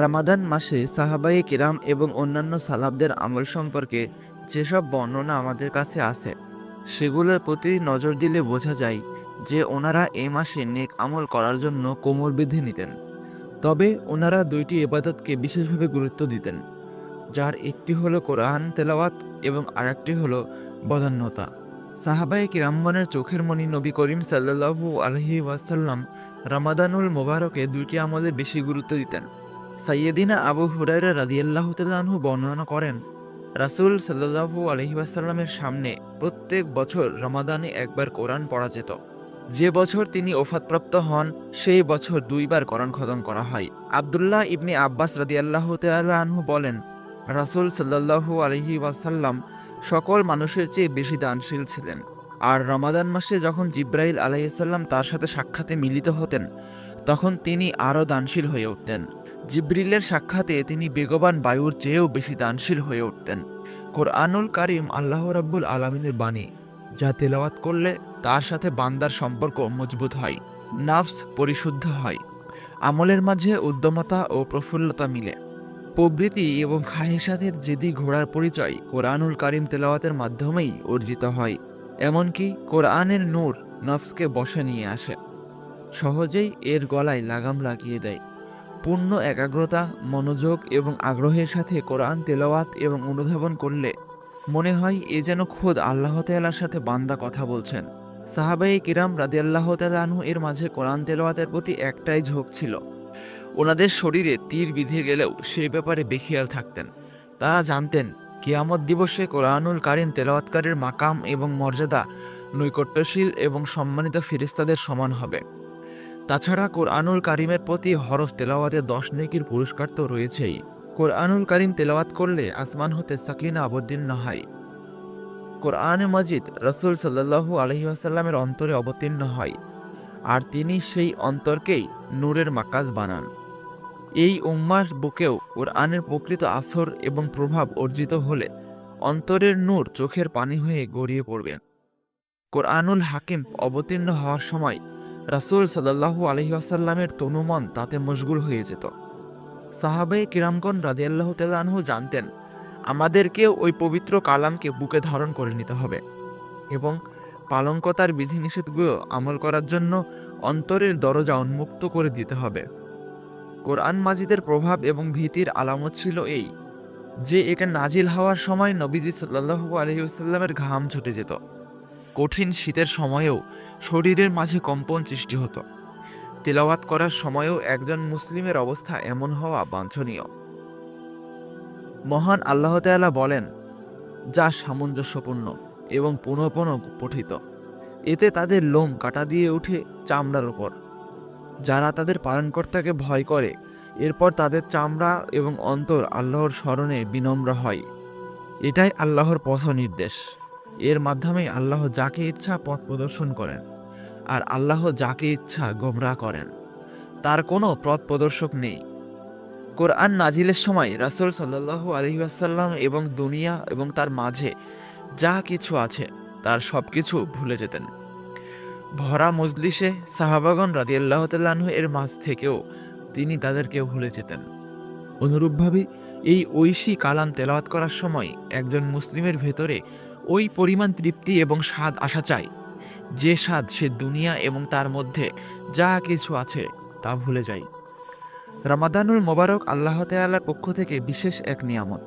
রামাদান মাসে সাহাবায়ে কিরাম এবং অন্যান্য সালাবদের আমল সম্পর্কে যেসব বর্ণনা আমাদের কাছে আছে, সেগুলোর প্রতি নজর দিলে বোঝা যায় যে ওনারা এ মাসে নেক আমল করার জন্য কোমর বেঁধে নিতেন। তবে ওনারা দুইটি এবাদতকে বিশেষভাবে গুরুত্ব দিতেন, যার একটি হলো কোরআন তেলাওয়াত এবং আরেকটি হলো বদান্যতা। সাহাবায়ে কিরামগণের চোখের মণি নবী করিম সাল্লাল্লাহু আলহি ওয়াসাল্লাম রামাদানুল মোবারকে দুইটি আমলে বেশি গুরুত্ব দিতেন। সাইয়েদিনা আবু হুরাইরা রাদিয়াল্লাহু তাআলাহু বর্ণনা করেন, রাসূল সাল্লাল্লাহু আলাইহি ওয়াসাল্লামের সামনে প্রত্যেক বছর রমাদানে একবার কোরআন পড়া যেত। যে বছর তিনি ওফাতপ্রাপ্ত হন, সেই বছর দুইবার কোরআন খতম করা হয়। আবদুল্লাহ ইবনে আব্বাস রাদিয়াল্লাহু তাআলা আনহু বলেন, রাসূল সাল্লাল্লাহু আলাইহি ওয়াসাল্লাম সকল মানুষের চেয়ে বেশি দানশীল ছিলেন। আর রমাদান মাসে যখন জিব্রাইল আলাইসাল্লাম তার সাথে সাক্ষাতে মিলিত হতেন, তখন তিনি আরও দানশীল হয়ে উঠতেন। জিব্রিলের সাক্ষাতে তিনি বেগবান বায়ুর চেয়েও বেশি দানশীল হয়ে উঠতেন। কোরআনুল কারিম আল্লাহ রাব্বুল আলমিনের বাণী, যা তেলাওয়াত করলে তার সাথে বান্দার সম্পর্ক মজবুত হয়, নাফস পরিশুদ্ধ হয়। আমলের মাঝে উদ্যমতা ও প্রফুল্লতা মিলে। প্রবৃতি এবং খাহিসাতের জেদি ঘোড়ার পরিচয় কোরআনুল কারিম তেলাওয়াতের মাধ্যমেই অর্জিত হয়, এমনকি কোরআনের নূর নফসকে বসে নিয়ে আসে। সহজেই এর গলায় লাগাম লাগিয়ে দেয়। পূর্ণ একাগ্রতা, মনোযোগ এবং আগ্রহের সাথে কোরআন, তেলাওয়াত এবং অনুধাবন করলে মনে হয় এ যেন খোদ আল্লাহ তাল্লার সাথে বান্দা কথা বলছেন। সাহাবাই কিরাম রাদে আল্লাহ তালু এর মাঝে কোরআন, তেলাওয়াতের প্রতি একটাই ঝোঁক ছিল। ওনাদের শরীরে তীর বিধে গেলেও সে ব্যাপারে বেখিয়াল থাকতেন। তারা জানতেন, কিয়ামত দিবসে কোরআনুল কারিম তেলাওয়াতকারীর মাকাম এবং মর্যাদা নৈকট্যশীল এবং সম্মানিত ফিরিস্তাদের সমান হবে। তাছাড়া কোরআনুল কারিমের প্রতি হরফ তেলাওয়াতে দশ নেকির পুরস্কার তো রয়েছেই। কোরআনুল কারিম তেলাওয়াত করলে আসমান হতে সাকিনা অবতীর্ণ হয় কোরআনে মজিদ রসুল সাল্লাহু আলহিহাসাল্লামের অন্তরে অবতীর্ণ হয়, আর তিনি সেই অন্তরকেই নূরের মাকাজ বানান। এই উম্মার বুকেও কোরআনের প্রকৃত আসর এবং প্রভাব অর্জিত হলে অন্তরের নূর চোখের পানি হয়ে গড়িয়ে পড়বে। কোরআনুল হাকিম অবতীর্ণ হওয়ার সময় রাসুল সাল্লাহু আলহিহাসাল্লামের তনুমন তাতে মশগুল হয়ে যেত। সাহাবে কিরামগণ রাদিয়াল্লাহ তালাহু জানতেন, আমাদেরকে ওই পবিত্র কালামকে বুকে ধারণ করে নিতে হবে এবং পালঙ্কতার বিধিনিষেধগুলো আমল করার জন্য অন্তরের দরজা উন্মুক্ত করে দিতে হবে। কোরআন মাজিদের প্রভাব এবং ভীতির আলামত ছিল এই যে এটা নাজিল হওয়ার সময় নবীজি সাল্লাহু আলহিউসাল্লামের ঘাম ছুটে যেত। কঠিন শীতের সময়েও শরীরের মাঝে কম্পন সৃষ্টি হতো। তেলাওয়াত করার সময়েও একজন মুসলিমের অবস্থা এমন হওয়া বাঞ্ছনীয়। মহান আল্লাহ তাআলা বলেন, যা সামঞ্জস্যপূর্ণ এবং পুনঃ পুনঃ পঠিত এতে তাদের লোম কাটা দিয়ে উঠে চামড়ার ওপর যারা তাদের পালনকর্তাকে ভয় করে, এরপর তাদের চামড়া এবং অন্তর আল্লাহর স্মরণে বিনম্র হয়। এটাই আল্লাহর পথ নির্দেশ এর মাধ্যমে আল্লাহ যাকে ইচ্ছা পথ প্রদর্শন করেন, আর আল্লাহ যাকে ইচ্ছা গোমরাহ করেন। তার কোনো পথ প্রদর্শক নেই। কোরআন নাজিলের সময় রাসুল সাল্লাহু আলহিহাসাল্লাম এবং দুনিয়া এবং তার মাঝে যা কিছু আছে, তার সব কিছু ভুলে যেতেন। ভরা মজলিসে সাহাবাগন রাদিয়াল্লাহ তাল্লাহ্ন এর মাঝ থেকেও তিনি তাদেরকে ভুলে যেতেন। অনুরূপভাবে এই ঐশী কালাম তেলাওয়াত করার সময় একজন মুসলিমের ভেতরে ওই পরিমাণ তৃপ্তি এবং স্বাদ আসা চাই। যে স্বাদ সে দুনিয়া এবং তার মধ্যে যা কিছু আছে তা ভুলে যায় রামাদানুল মোবারক আল্লাহ তাল্লার পক্ষ থেকে বিশেষ এক নিয়ামত।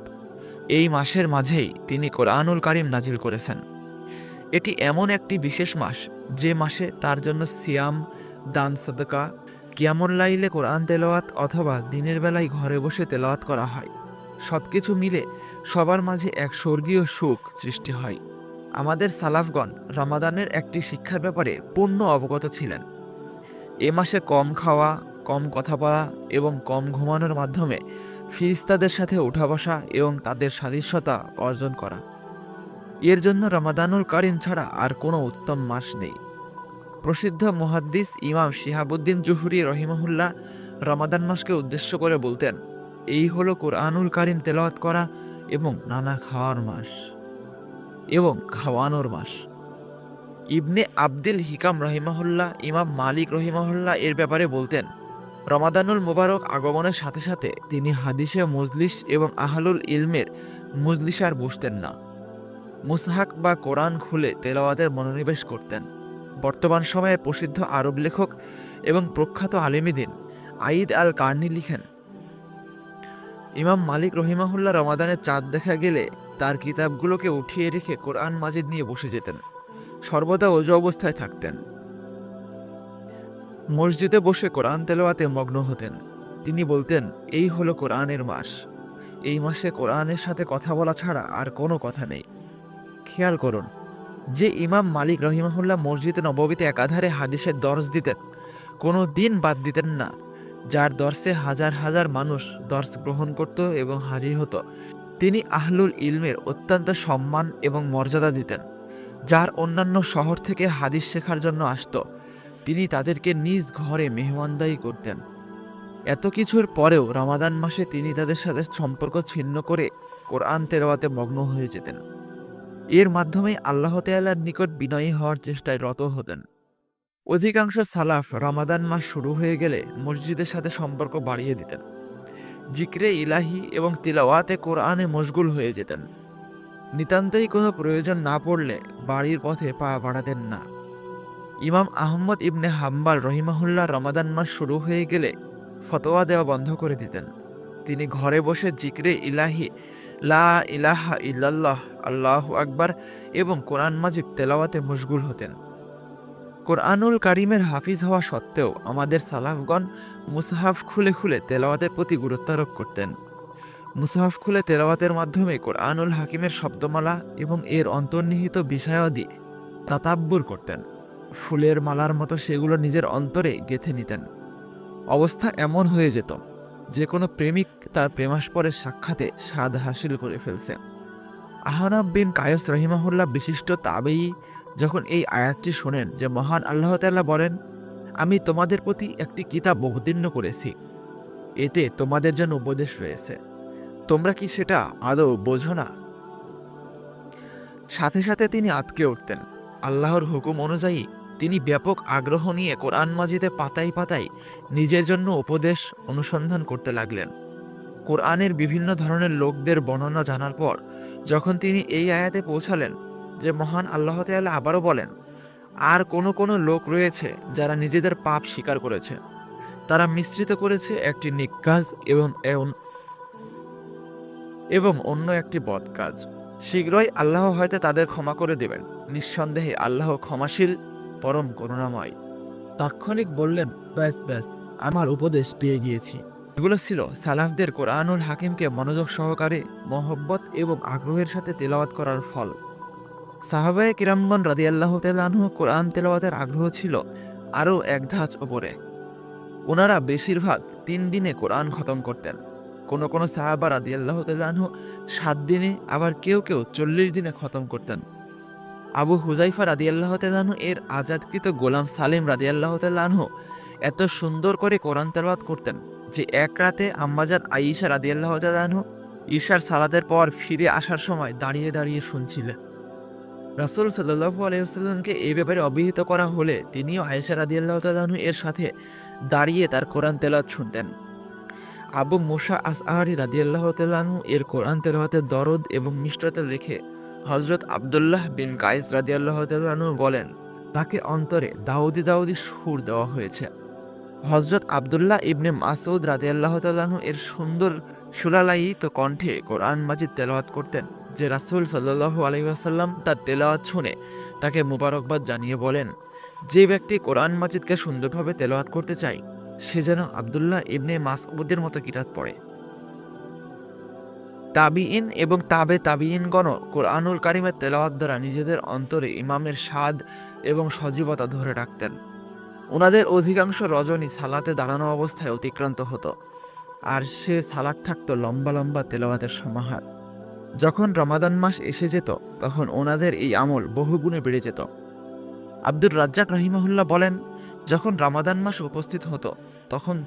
এই মাসের মাঝেই তিনি কোরআনুল কারিম নাজিল করেছেন। এটি এমন একটি বিশেষ মাস যে মাসে তার জন্য সিয়াম, দান সদকা কিয়ামুল্লাইলে কোরআন তেলাওয়াত অথবা দিনের বেলায় ঘরে বসে তেলাওয়াত করা হয়। সব কিছু মিলে সবার মাঝে এক স্বর্গীয় সুখ সৃষ্টি হয়। আমাদের সালাফগণ রমাদানের একটি শিক্ষার ব্যাপারে পূর্ণ অবগত ছিলেন। এ মাসে কম খাওয়া, কম কথা বলা এবং কম ঘুমানোর মাধ্যমে ফিরিস্তাদের সাথে উঠা বসা এবং তাদের সাদৃশ্যতা অর্জন করা। এর জন্য রমাদানুল কারিম ছাড়া আর কোনো উত্তম মাস নেই। প্রসিদ্ধ মুহাদ্দিস ইমাম শিহাবুদ্দিন জুহুরি রহিমহুল্লাহ রমাদান মাসকে উদ্দেশ্য করে বলতেন, এই হলো কোরআনুল কারিম তেলাওয়াত করা এবং নানা খাওয়ার মাস এবং খাওয়ানোর মাস। ইবনে আব্দুল হিকাম রহিমাহুল্লাহ, ইমাম মালিক রহিমাহুল্লাহ এর ব্যাপারে বলতেন, রমাদানুল মুবারক আগমনের সাথে সাথে তিনি হাদিসে মজলিস এবং আহলুল ইলমের মজলিসার বসতেন না। মুসহাক বা কোরআন খুলে তেলাওয়াতের মনোনিবেশ করতেন। বর্তমান সময়ে প্রসিদ্ধ আরব লেখক এবং প্রখ্যাত আলিমিদিন আইদ আল কার্নি লিখেন ইমাম মালিক রহিমাহুল্লাহ রমাদানের চাঁদ দেখা গেলে তার কিতাবগুলোকে উঠিয়ে রেখে কোরআন মাজিদ নিয়ে বসে যেতেন। সর্বদা ওজু অবস্থায় থাকতেন। মসজিদে বসে কোরআন তেলাওয়াতে মগ্ন হতেন। তিনি বলতেন, এই হলো কোরআনের মাস। এই মাসে কোরআনের সাথে কথা বলা ছাড়া আর কোনো কথা নেই। খেয়াল করুন, যে ইমাম মালিক রহিমাহুল্লাহ মসজিদে নববীতে একাধারে হাদিসের দরজ দিতেন, কোনো দিন বাদ দিতেন না। যার দর্শে হাজার হাজার মানুষ দর্শ গ্রহণ করত এবং হাজির হতো। তিনি আহলুল ইলমের অত্যন্ত সম্মান এবং মর্যাদা দিতেন, যার অন্যান্য শহর থেকে হাদিস শেখার জন্য আসত। তিনি তাদেরকে নিজ ঘরে মেহমানদারি করতেন। এত কিছুর পরেও রমাদান মাসে তিনি তাদের সাথে সম্পর্ক ছিন্ন করে কোরআন তেরোয়াতে মগ্ন হয়ে যেতেন। এর মাধ্যমে আল্লাহ তাল্লার নিকট বিনয়ী হওয়ার চেষ্টায় রত হতেন। অধিকাংশ সালাফ রমাদান মাস শুরু হয়ে গেলে মসজিদের সাথে সম্পর্ক বাড়িয়ে দিতেন। জিক্রে ইলাহি এবং তিলাওয়াতে কোরআনে মশগুল হয়ে যেতেন। নিতান্তই কোনো প্রয়োজন না পড়লে বাড়ির পথে পা বাড়াতেন না। ইমাম আহম্মদ ইবনে হাম্বাল রহিমাহুল্লাহ রমাদান মাস শুরু হয়ে গেলে ফতোয়া দেওয়া বন্ধ করে দিতেন। তিনি ঘরে বসে জিক্রে ইলাহি, লা ইলাহা ইল্লাল্লাহ, আল্লাহ আকবার এবং কোরআন মাজিব তেলাওয়াতে মশগুল হতেন। কোরআনুল কারিমের হাফিজ হওয়া সত্ত্বেও আমাদের সালাফগণ মুসাহাফ খুলে খুলে তেলাওয়াতের প্রতি গুরুত্বারোপ করতেন। মুসাহাফ খুলে তেলাওয়াতের মাধ্যমে কোরআনুল হাকিমের শব্দমালা এবং এর অন্তর্নিহিত বিষয়াদি তাতাব্বুর করতেন। ফুলের মালার মতো সেগুলো নিজের অন্তরে গেঁথে নিতেন। অবস্থা এমন হয়ে যেত, যে কোনো প্রেমিক তার প্রেমাস্পরের সাক্ষাতে স্বাদ হাসিল করে ফেলছে। আহনাব বিন কায়স রহিমাহুল্লাহ বিশিষ্ট তাবেই যখন এই আয়াতটি শোনেন যে মহান আল্লাহ তাল্লাহ বলেন, আমি তোমাদের প্রতি একটি কিতাব অবতীর্ণ করেছি। এতে তোমাদের জন্য উপদেশ রয়েছে। তোমরা কি সেটা আদৌ বোঝো না? সাথে সাথে তিনি আতকে উঠতেন। আল্লাহর হুকুম অনুযায়ী তিনি ব্যাপক আগ্রহ নিয়ে কোরআন মাজিদে পাতাই পাতায় নিজের জন্য উপদেশ অনুসন্ধান করতে লাগলেন। কোরআনের বিভিন্ন ধরনের লোকদের বর্ণনা জানার পর যখন তিনি এই আয়াতে পৌঁছালেন যে মহান আল্লাহ তাআলা আবারও বলেন, আর কোনো কোনো লোক রয়েছে যারা নিজেদের পাপ স্বীকার করেছে। তারা মিশ্রিত করেছে একটি নিকাজ এবং এন- এবং অন্য একটি বদ কাজ শীঘ্রই আল্লাহ হয়তো তাদের ক্ষমা করে দেবেন। নিঃসন্দেহে আল্লাহ ক্ষমাশীল, পরম করুণাময়। তাৎক্ষণিক বললেন, ব্যাস ব্যাস, আমার উপদেশ পেয়ে গিয়েছি। এগুলো ছিল সালাফদের কোরআনুল হাকিমকে মনোযোগ সহকারে, মহব্বত এবং আগ্রহের সাথে তেলাওয়াত করার ফল। সাহাবায়ে কিরামগণ রাদি আল্লাহ তেলানহু কোরআন তেলাওয়াতের আগ্রহ ছিল আরও এক ধাঁচ ওপরে। ওনারা বেশিরভাগ তিন দিনে কোরআন খতম করতেন। কোনো কোনো সাহাবা রাদি আল্লাহ তেলানহু সাত দিনে, আবার কেউ কেউ চল্লিশ দিনে খতম করতেন। আবু হুজাইফা রাদি আল্লাহ তালাহু এর আজাদকৃত গোলাম সালেম রাদি আল্লাহ তালাহু এত সুন্দর করে কোরআন তেলাওয়াত করতেন যে এক রাতে আম্মাজান আইসা রাদি আল্লাহ তালাহু ঈশার সালাদের পর ফিরে আসার সময় দাঁড়িয়ে দাঁড়িয়ে শুনছিলেন। রাসুল সাল্লাহু আলাইসাল্লামকে এই ব্যাপারে অবহিত করা হলে তিনিও আয়েশা আল্লাহ তালাহু এর সাথে দাঁড়িয়ে তার কোরআন তেলাওয়াত শুনতেন। আবু মুসা আস আহারি রাদি আল্লাহ তালাহু এর কোরআন তেলাওয়াতের দরদ এবং মিষ্টতা দেখে হজরত আবদুল্লাহ বিন কাইস রাদিয়াল্লাহ তালু বলেন, তাকে অন্তরে দাউদি দাউদি সুর দেওয়া হয়েছে। হজরত আবদুল্লাহ ইবনে মাসউদ রাদিয়াল্লাহ তালু এর সুন্দর সুলালায়িত কণ্ঠে কোরআন মাজিদ তেলাওয়াত করতেন। যে রাসূল সাল্লাল্লাহু আলাইহি ওয়াসাল্লাম তার তেলাওয়াত শুনে তাকে মুবারকবাদ জানিয়ে বলেন, যে ব্যক্তি কোরআন মাজিদকে সুন্দরভাবে তেলাওয়াত করতে চায়, সে যেন আবদুল্লাহ ইবনে মাসউদের মতো কিরাত পড়ে। তাবিইন এবং তাবে তাবিইনগণ কোরআনুল কারিমের তেলাওয়াত দ্বারা নিজেদের অন্তরে ইমামের স্বাদ এবং সজীবতা ধরে রাখতেন। ওনাদের অধিকাংশ রজনী সালাতে দাঁড়ানো অবস্থায় অতিক্রান্ত হতো, আর সে সালাত থাকতো লম্বা লম্বা তেলাওয়াতের সমাহার। যখন রমাদান মাস এসে যেত, তখন ওনাদের এই আমল বহুগুণে বেড়ে যেত। আব্দুর রাজ্জাক রহিমহুল্লাহ বলেন, যখন রামাদান মাস উপস্থিত হতো, তখন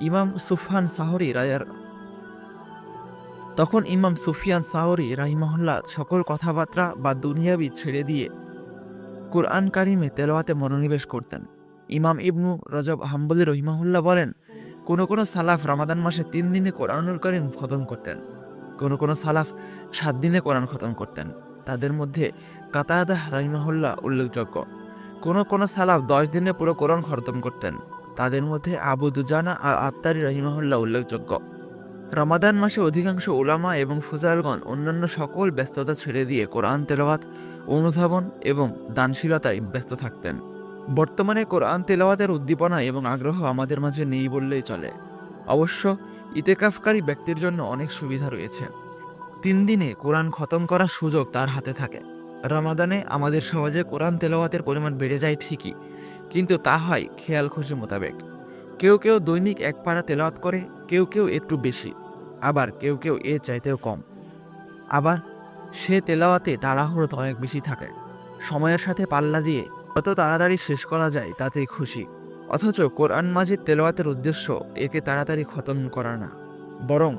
ইমাম সুফান সাহরি রায়ার তখন ইমাম সুফিয়ান সাহরি রাহিমহল্লা সকল কথাবার্তা বা দুনিয়াবি ছেড়ে দিয়ে কোরআন কারিমে তেলাওয়াতে মনোনিবেশ করতেন। ইমাম ইবনু রজব হাম্বলি রহিমাহুল্লাহ বলেন, কোনো কোনো সালাফ রামাদান মাসে তিন দিনে কোরআনুল করিম খতম করতেন। কোনো কোনো সালাফ সাত দিনে কোরআন খতম করতেন। তাদের মধ্যে কাতায়াদা রাহিমাহুল্লাহ উল্লেখযোগ্য। কোনো কোনো সালাফ দশ দিনে পুরো কোরআন খতম করতেন। তাদের মধ্যে আবু দুজানা আর আত্মারি রহিমাহুল্লাহ উল্লেখযোগ্য। রমাদান মাসে অধিকাংশ ওলামা এবং ফুজারগণ অন্যান্য সকল ব্যস্ততা ছেড়ে দিয়ে কোরআন তেলাওয়াত, অনুধাবন এবং দানশীলতায় ব্যস্ত থাকতেন। বর্তমানে কোরআন তেলাওয়াতের উদ্দীপনা এবং আগ্রহ আমাদের মাঝে নেই বললেই চলে। অবশ্য ইতেকাফকারী ব্যক্তির জন্য অনেক সুবিধা রয়েছে। তিন দিনে কোরআন খতম করার সুযোগ তার হাতে থাকে। রমাদানে আমাদের সমাজে কোরআন তেলাওয়াতের পরিমাণ বেড়ে যায় ঠিকই, কিন্তু তা হয় খেয়াল খুশি মোতাবেক। কেউ কেউ দৈনিক এক পাড়া তেলাওয়াত করে, কেউ কেউ একটু বেশি, আবার কেউ কেউ এর চাইতেও কম। আবার সে তেলাওয়াতে তাড়াহুড়ো অনেক বেশি থাকে। সময়ের সাথে পাল্লা দিয়ে যত তাড়াতাড়ি শেষ করা যায় তাতেই খুশি। অথচ কোরআন মাজিদ তেলাওয়াতের উদ্দেশ্য একে তাড়াতাড়ি খতম করা না, বরং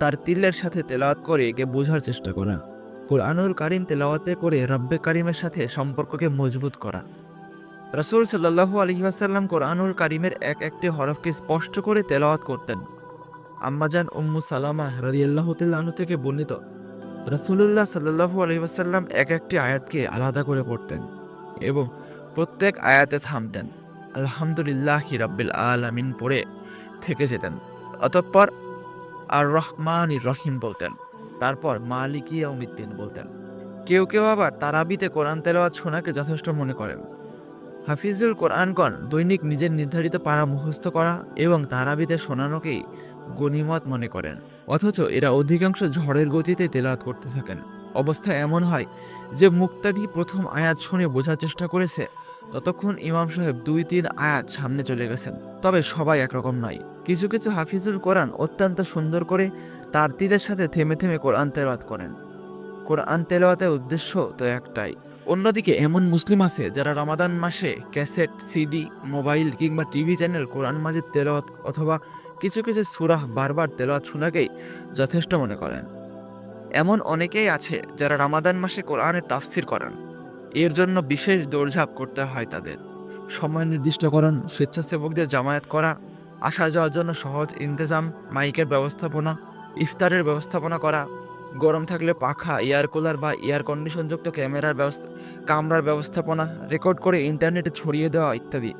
তার তিলের সাথে তেলাওয়াত করে একে বোঝার চেষ্টা করা। কোরআনুল কারিম তেলাওয়াতে করে রব্বে কারিমের সাথে সম্পর্ককে মজবুত করা। রাসূল সাল্লাল্লাহু আলাইহি ওয়াসাল্লাম কোরআনুল কারিমের এক একটি হরফকে স্পষ্ট করে তেলাওয়াত করতেন। আম্মাজান উম্মু সালামা রাদিয়াল্লাহু তাআলা আনহু থেকে বর্ণিত, রাসূলুল্লাহ সাল্লাল্লাহু আলাইহি ওয়াসাল্লাম এক একটি আয়াতকে আলাদা করে পড়তেন এবং প্রত্যেক আয়াতে থামতেন। আলহামদুলিল্লাহ রাব্বিল আলামিন পড়ে থেকে যেতেন। অতঃপর আর রহমান রহিম বলতেন, তারপর মালিক ইয়াউমিদ্দিন বলতেন, কেউ কেউ আবার তারাবিতে কোরআন তেলাওয়াত শোনাকে যথেষ্ট মনে করেন। হাফিজুল কোরআনগণ দৈনিক নিজের নির্ধারিত পাড়া মুখস্থ করা এবং তারাবিতে শোনানোকেই গণিমত মনে করেন। অথচ এরা অধিকাংশ ঝড়ের গতিতে তেলাওয়াত করতে থাকেন। অবস্থা এমন হয় যে মুক্তাদি প্রথম আয়াত শুনে বোঝার চেষ্টা করেছে ততক্ষণ ইমাম সাহেব দুই তিন আয়াত সামনে চলে গেছেন। তবে সবাই একরকম নয়। কিছু কিছু হাফিজুল কোরআন অত্যন্ত সুন্দর করে তার তীরের সাথে থেমে থেমে কোরআন তেলাওয়াত করেন। কোরআন তেলাওয়াতের উদ্দেশ্য তো একটাই। অন্যদিকে এমন মুসলিম আছে যারা রমাদান মাসে ক্যাসেট, সিডি, মোবাইল কিংবা টিভি চ্যানেল কোরআন মাজিদ তেলাওয়াত অথবা কিছু কিছু সুরাহ বারবার তেলাওয়াত শোনাকেই যথেষ্ট মনে করেন। এমন অনেকেই আছে যারা রামাদান মাসে কোরআনের তাফসির করান। এর জন্য বিশেষ দৌড়ঝাঁপ করতে হয় তাদের। সময় নির্দিষ্টকরণ স্বেচ্ছাসেবকদের জামায়াত করা, আসা যাওয়ার জন্য সহজ ইন্তজাম, মাইকের ব্যবস্থাপনা, ইফতারের ব্যবস্থাপনা করা, গরম থাকলে পাখা, এয়ার কুলার বা এয়ার কন্ডিশনযুক্ত ক্যামেরার ব্যবস্থা, কামরার ব্যবস্থাপনা, রেকর্ড করে ইন্টারনেটে ছড়িয়ে দেওয়া ইত্যাদি।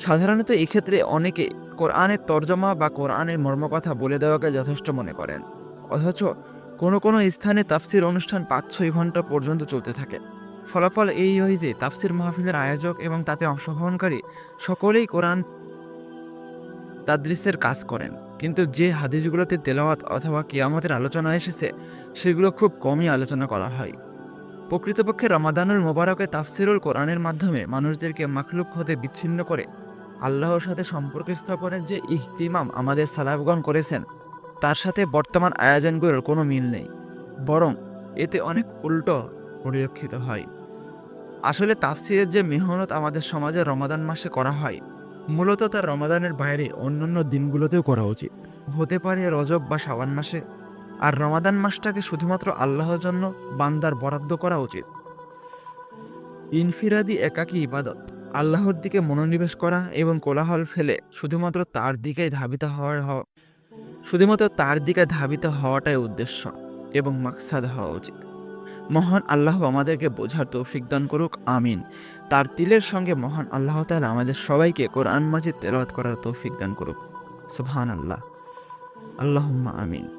সাধারণত এক্ষেত্রে অনেকে কোরআনের তর্জমা বা কোরআনের মর্মকথা বলে দেওয়াকে যথেষ্ট মনে করেন। অথচ কোনো কোনো স্থানে তাফসির অনুষ্ঠান পাঁচ ছয় ঘণ্টা পর্যন্ত চলতে থাকে। ফলাফল এই হয় যে তাফসির মাহফিলের আয়োজক এবং তাতে অংশগ্রহণকারী সকলেই কোরআন তাদৃশ্যের কাজ করেন। কিন্তু যে হাদিসগুলোতে তেলাওয়াত অথবা কিয়ামতের আলোচনা এসেছে, সেগুলো খুব কমই আলোচনা করা হয়। প্রকৃতপক্ষে রমাদানুল মোবারকে তাফসিরুল কোরআনের মাধ্যমে মানুষদেরকে মাখলুক হতে বিচ্ছিন্ন করে আল্লাহর সাথে সম্পর্ক স্থাপনের যে ইহতিমাম আমাদের সালাফগণ করেছেন, তার সাথে বর্তমান আয়োজনগুলোর কোনো মিল নেই। বরং এতে অনেক উল্টো পরিলক্ষিত হয়। আসলে তাফসিরের যে মেহনত আমাদের সমাজে রমাদান মাসে করা হয়, মূলত তা রমাদানের বাইরে অন্যান্য দিনগুলোতেও করা উচিত। হতে পারে রজব বা শাওয়ান মাসে। আর রমাদান মাসটাকে শুধুমাত্র আল্লাহর জন্য বান্দার বরাদ্দ করা উচিত। ইনফিরাদি একাকী ইবাদত, আল্লাহর দিকে মনোনিবেশ করা এবং কোলাহল ফেলে শুধুমাত্র তার দিকে ধাবিত হওয়ার হওয়া শুধুমাত্র তার দিকে ধাবিত হওয়াটাই উদ্দেশ্য এবং মাকসাদ হওয়া উচিত। মহান আল্লাহ আমাদেরকে বোঝার তৌফিক দান করুক, আমিন। তার তিলের সঙ্গে মহান আল্লাহ তাআলা আমাদের সবাইকে কোরআন মাজিদ তেলাওয়াত করার তৌফিক দান করুক। সুবহান আল্লাহ আল্লাহ আমিন।